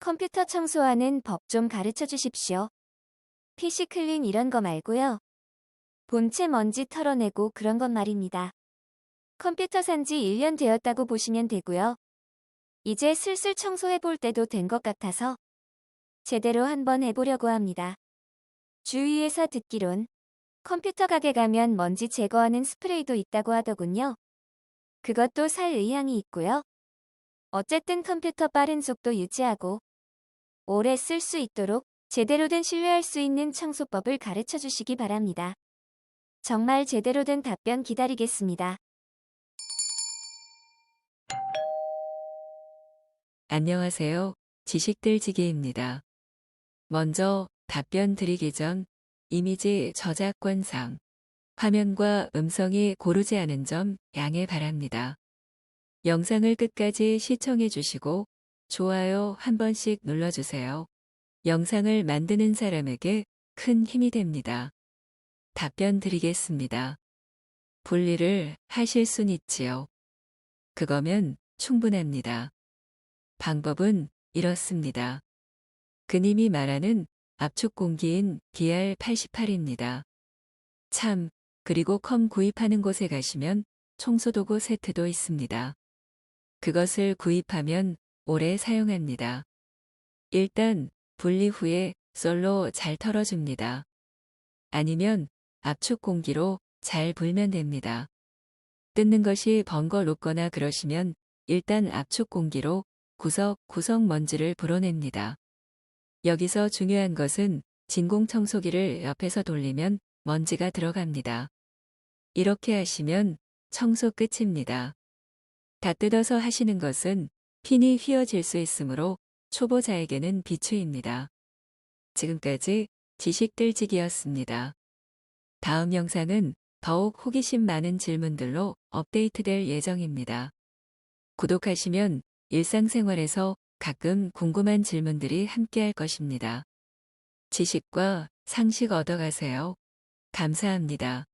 컴퓨터 청소하는 법 좀 가르쳐 주십시오. PC 클린 이런 거 말고요. 본체 먼지 털어내고 그런 것 말입니다. 컴퓨터 산 지 1년 되었다고 보시면 되고요. 이제 슬슬 청소해 볼 때도 된 것 같아서 제대로 한번 해보려고 합니다. 주위에서 듣기론 컴퓨터 가게 가면 먼지 제거하는 스프레이도 있다고 하더군요. 그것도 살 의향이 있고요. 어쨌든 컴퓨터 빠른 속도 유지하고 오래 쓸 수 있도록 제대로 된 신뢰할 수 있는 청소법을 가르쳐 주시기 바랍니다. 정말 제대로 된 답변 기다리겠습니다. 안녕하세요. 지식들지기입니다. 먼저 답변 드리기 전 이미지 저작권상 화면과 음성이 고르지 않은 점 양해 바랍니다. 영상을 끝까지 시청해 주시고 좋아요 한 번씩 눌러주세요. 영상을 만드는 사람에게 큰 힘이 됩니다. 답변 드리겠습니다. 분리를 하실 순 있지요. 그거면 충분합니다. 방법은 이렇습니다. 그님이 말하는 압축 공기인 DR88입니다. 참, 그리고 컴 구입하는 곳에 가시면 청소도구 세트도 있습니다. 그것을 구입하면 오래 사용합니다. 일단 분리 후에 솔로 잘 털어줍니다. 아니면 압축 공기로 잘 불면 됩니다. 뜯는 것이 번거롭거나 그러시면 일단 압축 공기로 구석구석 먼지를 불어냅니다. 여기서 중요한 것은 진공 청소기를 옆에서 돌리면 먼지가 들어갑니다. 이렇게 하시면 청소 끝입니다. 다 뜯어서 하시는 것은 핀이 휘어질 수 있으므로 초보자에게는 비추입니다. 지금까지 지식 들지기였습니다. 다음 영상은 더욱 호기심 많은 질문들로 업데이트될 예정입니다. 구독하시면 일상생활에서 가끔 궁금한 질문들이 함께할 것입니다. 지식과 상식 얻어가세요. 감사합니다.